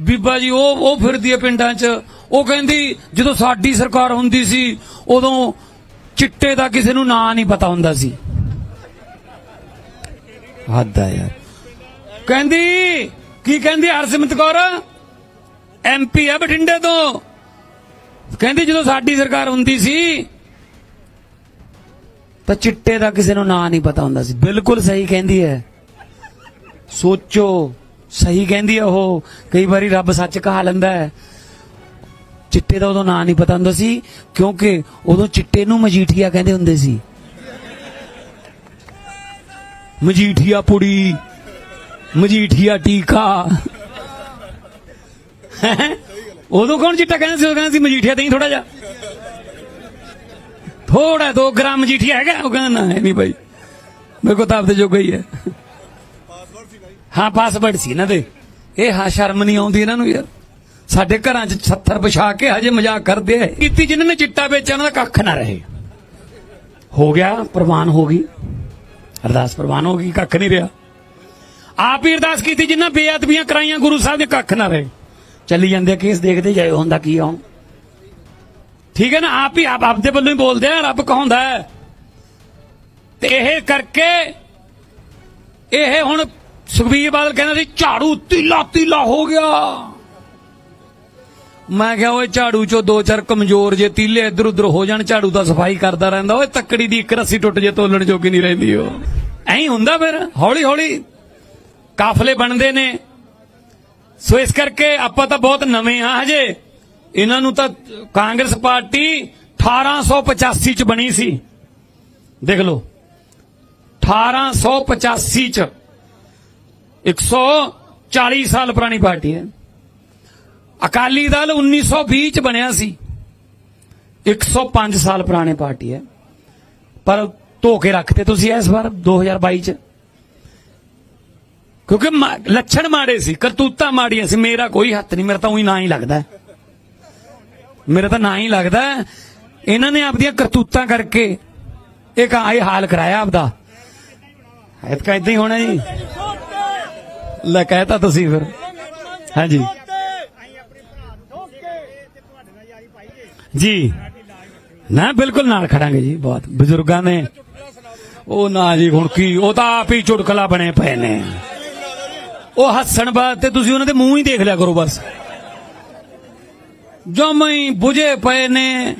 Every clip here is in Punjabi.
ਬੀਬਾ ਜੀ ਉਹ ਉਹ ਫਿਰਦੀ ਹੈ ਪਿੰਡਾਂ 'ਚ। ਉਹ ਕਹਿੰਦੀ, ਜਦੋਂ ਸਾਡੀ ਸਰਕਾਰ ਹੁੰਦੀ ਸੀ, ਉਦੋਂ ਚਿੱਟੇ ਦਾ ਕਿਸੇ ਨੂੰ ਨਾਂ ਨਹੀਂ ਪਤਾ ਹੁੰਦਾ ਸੀ। ਹੱਦ ਆ ਯਾਰ। ਕਹਿੰਦੀ, ਕੀ ਕਹਿੰਦੀ ਹਰਸਿਮਰਤ ਕੌਰ? ਐਮਪੀ ਆ ਬਠਿੰਡੇ ਤੋਂ। ਕਹਿੰਦੀ, ਜਦੋਂ ਸਾਡੀ ਸਰਕਾਰ ਹੁੰਦੀ ਸੀ, ਤਾਂ ਚਿੱਟੇ ਦਾ ਕਿਸੇ ਨੂੰ ਨਾਂ ਨਹੀਂ ਪਤਾ ਹੁੰਦਾ ਸੀ। ਬਿਲਕੁਲ ਸਹੀ ਕਹਿੰਦੀ ਹੈ। ਸੋਚੋ। ਸਹੀ ਕਹਿੰਦੀ ਹੈ ਉਹ। ਕਈ ਵਾਰੀ ਰੱਬ ਸੱਚ ਕਹਾ ਲੈਂਦਾ ਹੈ। ਚਿੱਟੇ ਦਾ ਉਦੋਂ ਨਾਂ ਨਹੀਂ ਪਤਾ ਹੁੰਦਾ ਸੀ, ਕਿਉਂਕਿ ਉਦੋਂ ਚਿੱਟੇ ਨੂੰ ਮਜੀਠੀਆ ਕਹਿੰਦੇ ਹੁੰਦੇ ਸੀ। ਮਜੀਠੀਆ ਪੁੜੀ, ਮਜੀਠੀਆ ਟੀਕਾ। ਉਦੋਂ ਕੌਣ ਚਿੱਟਾ ਕਹਿੰਦਾ ਸੀ? ਉਹ ਕਹਿੰਦਾ ਸੀ ਮਜੀਠੀਆ ਦੇਈ ਥੋੜਾ ਜਿਹਾ। ਥੋੜਾ 2 ਗ੍ਰਾਮ ਮਜੀਠੀਆ ਹੈਗਾ, ਉਹ ਕਹਿੰਦਾ, ਨਾ ਹੈ ਨਹੀਂ ਭਾਈ ਮੇਰੇ ਕੋਲ ਤਾਂ ਆਪਦੇ ਜੋਗਾ ਹੀ ਹੈ। ਹਾਂ ਪਾਸਵਰਡ ਸੀ ਇਹਨਾਂ ਦੇ। ਇਹ ਹਾਂ, ਸ਼ਰਮ ਨਹੀਂ ਆਉਂਦੀ ਇਹਨਾਂ ਨੂੰ ਯਾਰ। ਸਾਡੇ ਘਰਾਂ 'ਚ 70 ਵਿਛਾ ਕੇ ਹਜੇ ਮਜ਼ਾਕ ਕਰਦੇ ਆ। ਕੀਤੀ ਜਿਨ੍ਹਾਂ ਨੇ ਚਿੱਟਾ ਵੇਚਿਆ, ਉਹਨਾਂ ਦਾ ਕੱਖ ਨਾ ਰਹੇ। ਹੋ ਗਿਆ, ਪ੍ਰਵਾਨ ਹੋ ਗਈ। ਅਰਦਾਸ ਪ੍ਰਵਾਨ ਹੋ ਗਈ, ਕੱਖ ਨਹੀਂ ਰਿਹਾ। ਆਪ ਹੀ ਅਰਦਾਸ ਕੀਤੀ ਜਿਨ੍ਹਾਂ ਬੇਅਦਬੀਆਂ ਕਰਾਈਆਂ, ਗੁਰੂ ਸਾਹਿਬ ਦੇ ਕੱਖ ਨਾ ਰਹੇ। ਚੱਲੀ ਜਾਂਦੇ ਕੇਸ, ਦੇਖਦੇ ਜਾਏ ਹੁੰਦਾ ਕੀ ਆਉਂ ਠੀਕ ਹੈ ਨਾ, ਆਪ ਹੀ ਆਪ ਆਪਦੇ ਵੱਲੋਂ ਹੀ ਬੋਲਦੇ ਆ, ਰੱਬ ਕਹਾਉਂਦਾ ਤੇ ਇਹ ਕਰਕੇ, ਇਹ ਹੁਣ ਸੁਖਬੀਰ ਬਾਦਲ ਕਹਿੰਦਾ ਸੀ, ਝਾੜੂ ਤੀਲਾ ਤੀਲਾ ਹੋ ਗਿਆ। ਮੈਂ ਕਿਹਾ, ਓਏ, ਝਾੜੂ ਚੋਂ ਦੋ ਚਾਰ ਕਮਜ਼ੋਰ ਜੇ ਤੀਲੇ ਇੱਧਰ ਉੱਧਰ ਹੋ ਜਾਣ, ਝਾੜੂ ਦਾ ਸਫ਼ਾਈ ਕਰਦਾ ਰਹਿੰਦਾ, ਓਏ, ਤੱਕੜੀ ਦੀ ਇੱਕ ਰੱਸੀ ਟੁੱਟ ਜੇ, ਤੋਲਣ ਜੋਗੀ ਨਹੀਂ ਰਹਿੰਦੀ ਉਹ। ਐਂ ਹੁੰਦਾ ਫਿਰ ਹੌਲੀ ਹੌਲੀ ਕਾਫਲੇ ਬਣਦੇ ਨੇ। ਸੋ ਇਸ ਕਰਕੇ ਆਪਾਂ ਤਾਂ ਬਹੁਤ ਨਵੇਂ ਆ ਹਜੇ। ਇਹਨਾਂ ਨੂੰ ਤਾਂ ਕਾਂਗਰਸ ਪਾਰਟੀ 1885 ਚ ਬਣੀ ਸੀ। ਦੇਖ ਲਓ 1885 ਚ 140 ਸਾਲ ਪੁਰਾਣੀ ਪਾਰਟੀ ਹੈ। ਅਕਾਲੀ ਦਲ 1920 ਚ ਬਣਿਆ ਸੀ। 105 ਸਾਲ ਪੁਰਾਣੀ ਪਾਰਟੀ ਹੈ। ਪਰ ਧੋ ਕੇ ਰੱਖਤੇ ਤੁਸੀਂ ਇਸ ਵਾਰ 2022 ਚ। ਕਿਉਂਕਿ ਲੱਛਣ ਮਾੜੇ ਸੀ, ਕਰਤੂਤਾਂ ਮਾੜੀਆਂ ਸੀ। ਮੇਰਾ ਕੋਈ ਹੱਥ ਨਹੀਂ, ਮੇਰਾ ਤਾਂ ਉਹੀ ਨਾਂ ਹੀ ਲੱਗਦਾ ਮੇਰਾ ਤਾਂ ਨਾਂ ਹੀ ਲੱਗਦਾ ਇਹਨਾਂ ਨੇ ਆਪਦੀਆਂ ਕਰਤੂਤਾਂ ਕਰਕੇ ਇਹ ਕਾ ਇਹ ਹਾਲ ਕਰਾਇਆ ਆਪਦਾ। ਐਤਕਾ ਇਦਾਂ ਹੀ ਹੋਣਾ ਜੀ। ਲੈ ਕਹਿਤਾ ਤੁਸੀਂ ਫਿਰ। ਹਾਂਜੀ। ਜੀ। ਨਾ, ਬਿਲਕੁਲ ਨਾਲ ਖੜਾਂਗੇ ਜੀ, ਬਹੁਤ। ਬਜ਼ੁਰਗਾਂ ਨੇ, ਉਹ ਨਾ ਜੀ, ਹੁਣ ਕੀ, ਉਹ ਤਾਂ ਆਪ ਹੀ ਚੁਟਕਲਾ ਬਣੇ ਪਏ ਨੇ। ਉਹ ਹੱਸਣ ਬਾਅਦ ਤੇ ਤੁਸੀਂ ਉਹਨਾਂ ਦੇ ਮੂੰਹ ਹੀ ਦੇਖ ਲਿਆ ਕਰੋ ਬਸ। ਜਮਾਂ ਹੀ 부ਝੇ ਪਏ ਨੇ,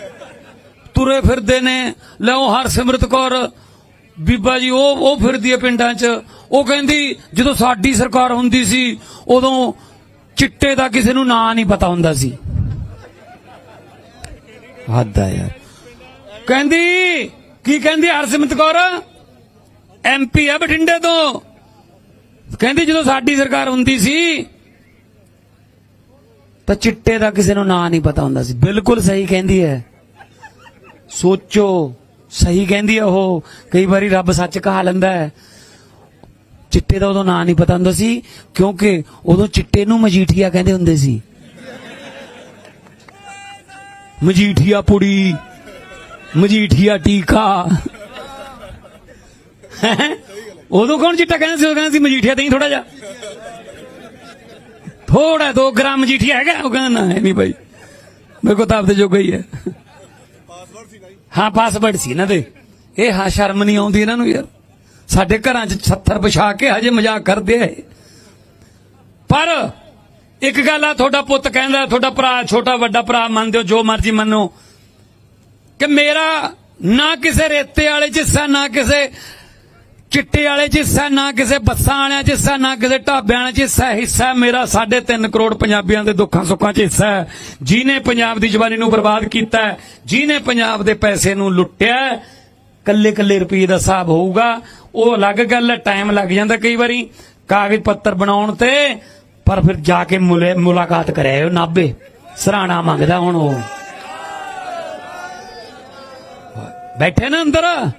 ਤੁਰੇ ਫਿਰਦੇ ਨੇ। ਲਓ ਹਰਸਿਮਰਤ ਕੌਰ ਬੀਬਾ ਜੀ, ਉਹ ਉਹ ਫਿਰਦੀ ਹੈ ਪਿੰਡਾਂ 'ਚ। ਉਹ ਕਹਿੰਦੀ, ਜਦੋਂ ਸਾਡੀ ਸਰਕਾਰ ਹੁੰਦੀ ਸੀ, ਉਦੋਂ ਚਿੱਟੇ ਦਾ ਕਿਸੇ ਨੂੰ ਨਾਂ ਨਹੀਂ ਪਤਾ ਹੁੰਦਾ ਸੀ। ਹੱਦ ਆ ਯਾਰ। ਕਹਿੰਦੀ, ਕੀ ਕਹਿੰਦੀ ਹਰਸਿਮਰਤ ਕੌਰ? ਐਮਪੀ ਆ ਬਠਿੰਡੇ ਤੋਂ। ਕਹਿੰਦੀ, ਜਦੋਂ ਸਾਡੀ ਸਰਕਾਰ ਹੁੰਦੀ ਸੀ, ਤਾਂ ਚਿੱਟੇ ਦਾ ਕਿਸੇ ਨੂੰ ਨਾਂ ਨਹੀਂ ਪਤਾ ਹੁੰਦਾ ਸੀ। ਬਿਲਕੁਲ ਸਹੀ ਕਹਿੰਦੀ ਹੈ। ਸੋਚੋ। ਸਹੀ ਕਹਿੰਦੀ ਹੈ ਉਹ। ਕਈ ਵਾਰੀ ਰੱਬ ਸੱਚ ਕਹਾ ਲੈਂਦਾ ਹੈ। ਚਿੱਟੇ ਦਾ ਉਦੋਂ ਨਾਂ ਨਹੀਂ ਪਤਾ ਹੁੰਦਾ ਸੀ, ਕਿਉਂਕਿ ਉਦੋਂ ਚਿੱਟੇ ਨੂੰ ਮਜੀਠੀਆ ਕਹਿੰਦੇ ਹੁੰਦੇ ਸੀ। ਮਜੀਠੀਆ ਪੁੜੀ, ਮਜੀਠੀਆ ਟੀਕਾ। ਉਦੋਂ ਕੌਣ ਚਿੱਟਾ ਕਹਿੰਦੇ ਸੀ? ਉਹ ਕਹਿੰਦੇ ਸੀ ਮਜੀਠੀਆ ਦੇਈ ਥੋੜਾ ਜਿਹਾ। ਥੋੜਾ 2 ਗ੍ਰਾਮ ਮਜੀਠੀਆ ਹੈਗਾ, ਉਹ ਕਹਿੰਦਾ, ਨਾ ਹੈ ਨਹੀਂ ਭਾਈ ਮੇਰੇ ਕੋਲ ਤਾਂ ਆਪਦੇ ਜੋਗਾ ਹੀ ਹੈ। ਹਾਂ ਪਾਸਵਰਡ ਸੀ ਇਹਨਾਂ ਦੇ। ਇਹ ਹਾਂ, ਸ਼ਰਮ ਨਹੀਂ ਆਉਂਦੀ ਇਹਨਾਂ ਨੂੰ ਯਾਰ। ਸਾਡੇ ਘਰਾਂ 'ਚ 70 ਵਿਛਾ ਕੇ ਹਜੇ ਮਜ਼ਾਕ ਕਰਦੇ ਆ ਪਰ ਇੱਕ ਗੱਲ ਆ, ਤੁਹਾਡਾ ਪੁੱਤ ਕਹਿੰਦਾ, ਤੁਹਾਡਾ ਭਰਾ, ਛੋਟਾ ਵੱਡਾ ਭਰਾ ਮੰਨਦੇ ਹੋ ਜੋ ਮਰਜ਼ੀ ਮੰਨੋ, ਕਿ ਮੇਰਾ ਨਾ ਕਿਸੇ ਰੇਤੇ ਵਾਲੇ 'ਚ ਹਿੱਸਾ, ਨਾ ਕਿਸੇ ਚਿੱਟੇ ਵਾਲੇ 'ਚ ਹਿੱਸਾ, ਨਾ ਕਿਸੇ ਬੱਸਾਂ ਵਾਲਿਆਂ 'ਚ ਹਿੱਸਾ, ਨਾ ਕਿਸੇ ਢਾਬਿਆਂ ਵਾਲੇ 'ਚ ਹਿੱਸਾ ਹਿੱਸਾ ਮੇਰਾ 3.5 ਕਰੋੜ ਪੰਜਾਬੀਆਂ ਦੇ ਦੁੱਖਾਂ ਸੁੱਖਾਂ 'ਚ ਹਿੱਸਾ ਹੈ। ਜਿਨੇ ਪੰਜਾਬ ਦੀ ਜਵਾਨੀ ਨੂੰ ਬਰਬਾਦ ਕੀਤਾ ਹੈ ਜਿਨੇ ਪੰਜਾਬ ਦੇ ਪੈਸੇ ਨੂੰ ਲੁੱਟਿਆ ਕੱਲੇ ਕੱਲੇ ਰੁਪਏ ਦਾ ਹਿਸਾਬ ਹੋਊਗਾ। ਉਹ ਅਲੱਗ ਗੱਲ ਹੈ, ਟਾਈਮ ਲੱਗ ਜਾਂਦਾ ਕਈ ਵਾਰੀ, ਕਾਗਜ਼ ਪੱਤਰ ਬਣਾਉਣ ਤੇ, ਪਰ ਫਿਰ ਜਾ ਕੇ ਮੁਲੇ- ਮੁਲਾਕਾਤ ਕਰਿਆ ਉਹ ਨਾਬੇ ਸਰਾਣਾ ਮੰਗਦਾ ਹੁਣ ਉਹ। ਬੈਠੇ ਨਾ ਅੰਦਰ।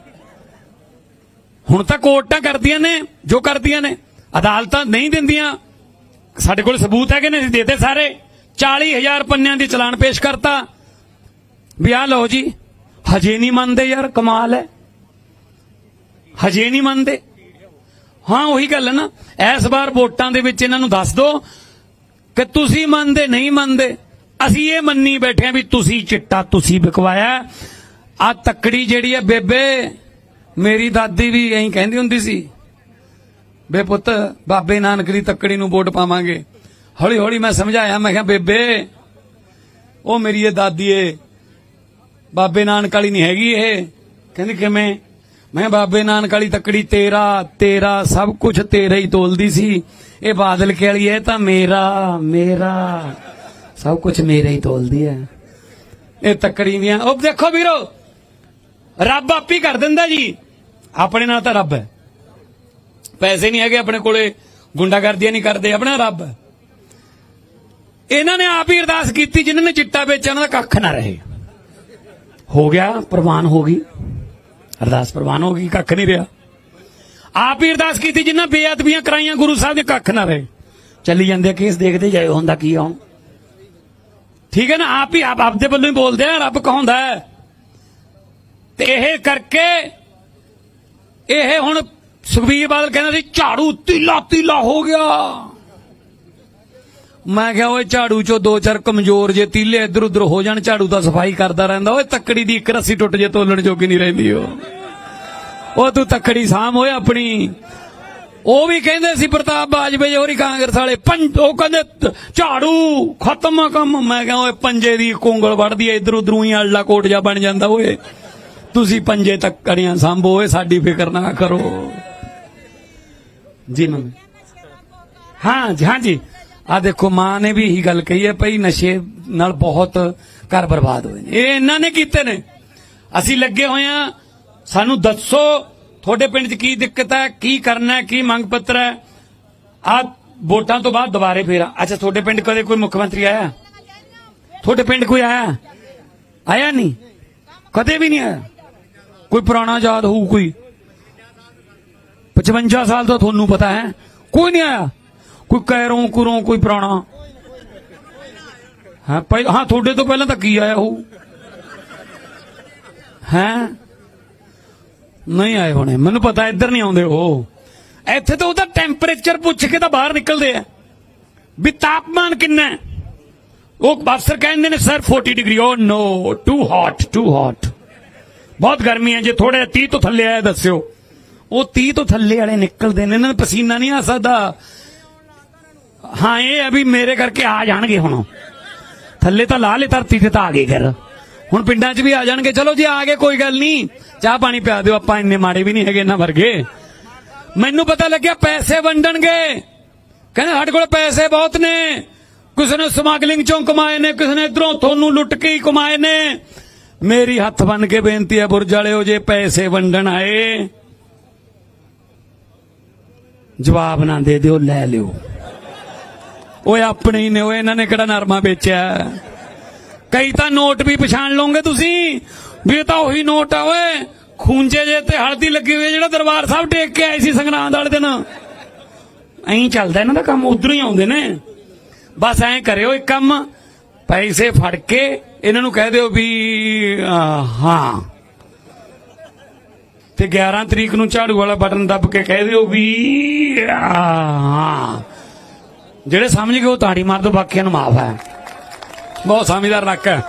ਹੁਣ ਤਾਂ ਕੋਰਟਾਂ ਕਰਦੀਆਂ ਨੇ, ਜੋ ਕਰਦੀਆਂ ਨੇ, ਅਦਾਲਤਾਂ ਨਹੀਂ ਦਿੰਦੀਆਂ। ਸਾਡੇ ਕੋਲ ਸਬੂਤ ਹੈਗੇ ਨੇ, ਅਸੀਂ ਦੇਤੇ ਸਾਰੇ। 40000 ਪੰਨਿਆਂ ਦੀ ਚਲਾਨ ਪੇਸ਼ ਕਰਤਾ। ਵੀ ਆਹ ਲਓ ਜੀ, ਹਜੇ ਨਹੀਂ ਮੰਨਦੇ ਯਾਰ, ਕਮਾਲ ਹੈ। ਹਜੇ ਨਹੀਂ ਮੰਨਦੇ। ਹਾਂ, ਉਹੀ ਗੱਲ ਹੈ ਨਾ, ਇਸ ਵਾਰ ਵੋਟਾਂ ਦੇ ਵਿੱਚ ਇਹਨਾਂ ਨੂੰ ਦੱਸ ਦਿਓ ਕਿ ਤੁਸੀਂ ਮੰਨਦੇ, ਨਹੀਂ ਮੰਨਦੇ। ਅਸੀਂ ਇਹ ਮੰਨੀ ਬੈਠੇ ਆ ਵੀ ਤੁਸੀਂ ਚਿੱਟਾ ਤੁਸੀਂ ਵਿਕਵਾਇਆ। ਆ ਤੱਕੜੀ ਜਿਹੜੀ ਹੈ ਬੇਬੇ ਮੇਰੀ ਦਾਦੀ ਵੀ ਐਂ ਕਹਿੰਦੀ ਹੁੰਦੀ ਸੀ, ਬੇ ਪੁੱਤ, ਬਾਬੇ ਨਾਨਕ ਦੀ ਤੱਕੜੀ ਨੂੰ ਵੋਟ ਪਾਵਾਂਗੇ। ਹੌਲੀ ਹੌਲੀ ਮੈਂ ਸਮਝਾਇਆ, ਮੈਂ ਕਿਹਾ, ਬੇਬੇ, ਉਹ ਮੇਰੀ ਇਹ ਦਾਦੀ ਏ, ਬਾਬੇ ਨਾਨਕ ਵਾਲੀ ਨਹੀਂ ਹੈਗੀ ਇਹ। ਕਹਿੰਦੀ, ਕਿਵੇਂ? ਮੈਂ ਬਾਬੇ ਨਾਨਕ ਵਾਲੀ ਤੱਕੜੀ ਤੇਰਾ ਤੇਰਾ, ਸਭ ਕੁਝ ਤੇਰਾ ਹੀ ਤੋਲਦੀ ਸੀ। ਇਹ ਬਾਦਲ ਕੇ ਵਾਲੀ ਇਹ ਤਾਂ ਮੇਰਾ ਮੇਰਾ, ਸਭ ਕੁਝ ਮੇਰਾ ਹੀ ਤੋਲਦੀ ਹੈ ਇਹ ਤੱਕੜੀ ਦੀਆਂ ਉਹ ਦੇਖੋ ਵੀਰੋ ਰੱਬ ਆਪ ਹੀ ਕਰ ਦਿੰਦਾ ਜੀ। ਆਪਣੇ ਨਾਲ ਤਾਂ ਰੱਬ ਹੈ। ਪੈਸੇ ਨਹੀਂ ਹੈਗੇ ਆਪਣੇ ਕੋਲੇ, ਗੁੰਡਾਗਰਦੀਆਂ ਨਹੀਂ ਕਰਦੇ, ਆਪਣਾ ਰੱਬ ਹੈ। ਇਹਨਾਂ ਨੇ ਆਪ ਹੀ ਅਰਦਾਸ ਕੀਤੀ, ਜਿਨ੍ਹਾਂ ਨੇ ਚਿੱਟਾ ਵੇਚਿਆ, ਉਹਨਾਂ ਦਾ ਕੱਖ ਨਾ ਰਹੇ। ਹੋ ਗਿਆ, ਪ੍ਰਵਾਨ ਹੋ ਗਈ। ਅਰਦਾਸ ਪ੍ਰਵਾਨ ਹੋ ਗਈ, ਕੱਖ ਨਹੀਂ ਰਿਹਾ। ਆਪ ਹੀ ਅਰਦਾਸ ਕੀਤੀ, ਜਿਨ੍ਹਾਂ ਬੇਅਦਬੀਆਂ ਕਰਾਈਆਂ, ਗੁਰੂ ਸਾਹਿਬ ਦੇ ਕੱਖ ਨਾ ਰਹੇ। ਚੱਲੀ ਜਾਂਦੇ ਕੇਸ, ਦੇਖਦੇ ਜਾਇਓ ਹੁੰਦਾ ਕੀ ਆ ਠੀਕ ਹੈ ਨਾ, ਆਪ ਹੀ ਆਪ ਆਪਦੇ ਵੱਲੋਂ ਹੀ ਬੋਲਦੇ ਆ, ਰੱਬ ਕਹਾਉਂਦਾ ਹੈ। ਤੇ ਇਹ ਕਰਕੇ ਇਹ ਹੁਣ ਸੁਖਬੀਰ ਬਾਦਲ ਕਹਿੰਦਾ ਸੀ, ਝਾੜੂ ਤੀਲਾ ਤੀਲਾ ਹੋ ਗਿਆ। ਮੈਂ ਕਿਹਾ, ਓਏ ਝਾੜੂ ਚੋਂ ਦੋ ਚਾਰ ਕਮਜ਼ੋਰ ਜੇ ਤੀਲੇ ਇੱਧਰ ਉੱਧਰ ਹੋ ਜਾਣ, ਝਾੜੂ ਤਾਂ ਸਫ਼ਾਈ ਕਰਦਾ ਰਹਿੰਦਾ। ਓਏ ਤੱਕੜੀ ਦੀ ਇੱਕ ਰੱਸੀ ਟੁੱਟ ਜੇ, ਤੋਲਣ ਜੋਗੀ ਨਹੀਂ ਰਹਿੰਦੀ ਉਹ ਉਹ ਤੂੰ ਤੱਕੜੀ ਸਾਂਭ ਓਏ ਆਪਣੀ। ਉਹ ਵੀ ਕਹਿੰਦੇ ਸੀ ਪ੍ਰਤਾਪ ਬਾਜਵੇ ਹੋਰੀ ਕਾਂਗਰਸ ਵਾਲੇ, ਪੰਜ ਉਹ ਕਹਿੰਦੇ, ਝਾੜੂ ਖਤਮ ਕੰਮ। ਮੈਂ ਕਿਹਾ, ਓਏ ਪੰਜੇ ਦੀ ਕੋਂਗਲ ਵੜਦੀ ਐ ਇਧਰ ਉਧਰੋਂ ਹੀ ਆਲਾ ਕੋਟ ਜਾ ਬਣ ਜਾਂਦਾ ਓਏ। ਤੁਸੀਂ ਪੰਜੇ ਤੱਕੜੀਆਂ ਸਾਂਭੋ, ਇਹ ਸਾਡੀ ਫਿਕਰ ਨਾ ਕਰੋ। ਜੀ ਮੰਮੀ। ਹਾਂ ਜੀ ਹਾਂ ਜੀ। ਆ ਦੇਖੋ, ਮਾਂ ਨੇ ਵੀ ਇਹੀ ਗੱਲ ਕਹੀ ਹੈ, ਭਈ ਨਸ਼ੇ ਨਾਲ ਬਹੁਤ ਘਰ ਬਰਬਾਦ ਹੋਏ ਨੇ। ਇਹ ਇਹਨਾਂ ਨੇ ਕੀਤੇ ਨੇ। ਅਸੀਂ ਲੱਗੇ ਹੋਏ ਆ ਸਾਨੂੰ ਦੱਸੋ, ਤੁਹਾਡੇ ਪਿੰਡ 'ਚ ਕੀ ਦਿੱਕਤ ਹੈ, ਕੀ ਕਰਨਾ ਹੈ, ਕੀ ਮੰਗ ਪੱਤਰ ਹੈ? ਆ ਵੋਟਾਂ ਤੋਂ ਬਾਅਦ ਦੁਬਾਰੇ ਫੇਰ ਅੱਛਾ, ਤੁਹਾਡੇ ਪਿੰਡ ਕਦੇ ਕੋਈ ਮੁੱਖ ਮੰਤਰੀ ਆਇਆ? ਤੁਹਾਡੇ ਪਿੰਡ ਕੋਈ ਆਇਆ? ਆਇਆ ਨਹੀਂ? ਕਦੇ ਵੀ ਨਹੀਂ ਆਇਆ? ਕੋਈ ਪੁਰਾਣਾ ਯਾਦ ਹੋਊ ਕੋਈ? 55 ਸਾਲ ਤੋਂ ਤੁਹਾਨੂੰ ਪਤਾ ਹੈ। ਕੋਈ ਨਹੀਂ ਆਇਆ। ਕੋਈ ਕੈਰੋਂ ਕੁਰੋਂ, ਕੋਈ ਪੁਰਾਣਾ। ਹਾਂ, ਪਹਿ, ਹਾਂ, ਤੁਹਾਡੇ ਤੋਂ ਪਹਿਲਾਂ ਤਾਂ ਕੀ ਆਇਆ ਹੋਊ? ਹੈ? ਨਹੀਂ ਆਏ ਹੋਣੇ। ਮੈਨੂੰ ਪਤਾ, ਇੱਧਰ ਨਹੀਂ ਆਉਂਦੇ। ਉਹ ਇੱਥੇ ਤਾਂ ਉਹਦਾ ਟੈਂਪਰੇਚਰ ਪੁੱਛ ਕੇ ਤਾਂ ਬਾਹਰ ਨਿਕਲਦੇ ਆ। ਵੀ ਤਾਪਮਾਨ ਕਿੰਨਾ ਉਹ ਅਫਸਰ ਕਹਿੰਦੇ ਨੇ ਸਰ 40 ਡਿਗਰੀ ਉਹ no too hot too hot ਬਹੁਤ ਗਰਮੀ ਹੈ, ਜੇ ਥੋੜੇ 30 ਤੋਂ ਥੱਲੇ ਆਇਆ ਦੱਸਿਓ। ਉਹ 30 ਤੋਂ ਥੱਲੇ ਵਾਲੇ ਨਿਕਲਦੇ ਨੇ, ਇਹਨਾਂ ਨੂੰ ਪਸੀਨਾ ਨਹੀਂ ਆ ਸਕਦਾ। ਹਾਂ, ਇਹ ਹੈ ਵੀ ਮੇਰੇ ਕਰਕੇ ਆ ਜਾਣਗੇ ਹੁਣ। ਥੱਲੇ ਤਾਂ ਲਾ ਲੇ, ਧਰਤੀ ਤੇ ਤਾਂ ਆ ਗਏ ਫਿਰ। ਹੁਣ ਪਿੰਡਾਂ 'ਚ ਵੀ ਆ ਜਾਣਗੇ। ਚਲੋ ਜੀ, ਆ ਗਏ, ਕੋਈ ਗੱਲ ਨਹੀਂ। ਚਾਹ ਪਾਣੀ ਪਿਆ ਦਿਓ, ਆਪਾਂ ਇੰਨੇ ਮਾੜੇ ਵੀ ਨਹੀਂ ਹੈਗੇ ਇਹਨਾਂ ਵਰਗੇ। ਮੈਨੂੰ ਪਤਾ ਲੱਗਿਆ ਪੈਸੇ ਵੰਡਣਗੇ। ਕਹਿੰਦੇ ਸਾਡੇ ਕੋਲ ਪੈਸੇ ਬਹੁਤ ਨੇ। ਕਿਸੇ ਨੇ ਸਮਗਲਿੰਗ ਚੋਂ ਕਮਾਏ ਨੇ, ਕਿਸੇ ਨੇ ਇਧਰੋਂ ਤੁਹਾਨੂੰ ਲੁੱਟ ਕੇ ਹੀ ਕਮਾਏ ਨੇ। ਮੇਰੀ ਹੱਥ ਬੰਨ ਕੇ ਬੇਨਤੀ ਹੈ ਬੁਰਜ ਵਾਲਿਓ, ਜੇ ਪੈਸੇ ਵੰਡਣ ਆਏ, ਜਵਾਬ ਨਾ ਦੇ ਦਿਓ, ਲੈ ਲਿਓ। ਓਏ ਆਪਣੇ ਹੀ ਨੇ, ਓਏ ਇਹਨਾਂ ਨੇ ਕਿਹੜਾ ਨਰਮਾ ਵੇਚਿਆ? ਕਈ ਤਾਂ ਨੋਟ ਵੀ ਪਛਾਣ ਲਓਗੇ ਤੁਸੀਂ? ਵੀ ਇਹ ਤਾਂ ਉਹੀ ਨੋਟ ਆ, ਓਏ। ਖੂੰਜੇ ਜੇ ਤੇ ਹਲਦੀ ਲੱਗੀ ਹੋਈ ਜਿਹੜਾ ਦਰਬਾਰ ਸਾਹਿਬ ਟੇਕ ਕੇ ਆਏ ਸੀ ਸੰਗਰਾਂਦ ਵਾਲੇ ਦਿਨ। ਐਂ ਚੱਲਦਾ ਇਹਨਾਂ ਦਾ ਕੰਮ, ਉਧਰੋਂ ਹੀ ਆਉਂਦੇ ਨੇ। ਬਸ ਐਂ ਕਰਿਓ ਇੱਕ ਕੰਮ, ਪੈਸੇ ਫੜ ਕੇ ਇਹਨਾਂ ਨੂੰ ਕਹਿ ਦਿਓ ਵੀ ਹਾਂ। ਤੇ 11 ਤਰੀਕ ਨੂੰ ਝਾੜੂ ਵਾਲਾ ਬਟਨ ਦੱਬ ਕੇ ਕਹਿ ਦਿਓ ਵੀ ਹਾਂ। ਜਿਹੜੇ ਸਮਝ ਗਏ ਉਹ ਤਾੜੀ ਮਾਰ ਦੋ ਬਾਕੀਆਂ ਨੂੰ ਮਾਫ ਹੈ। ਬਹੁਤ ਸਮਝਦਾਰ ਇਲਾਕਾ ਹੈ।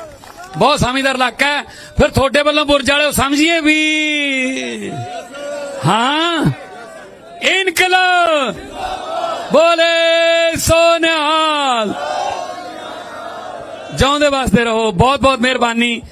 ਬਹੁਤ ਸਮਝਦਾਰ ਇਲਾਕਾ ਹੈ। ਫਿਰ ਤੁਹਾਡੇ ਵੱਲੋਂ ਬੁਰਜ ਵਾਲਿਓ ਸਮਝੀਏ ਵੀ, ਹਾਂ। ਇਨਕਲਾਬ। ਬੋਲੇ ਸੋਨਿਹਾਲ। ਜਾਉਂਦੇ ਵਾਸਤੇ ਰਹੋ। ਬਹੁਤ ਬਹੁਤ ਮਿਹਰਬਾਨੀ।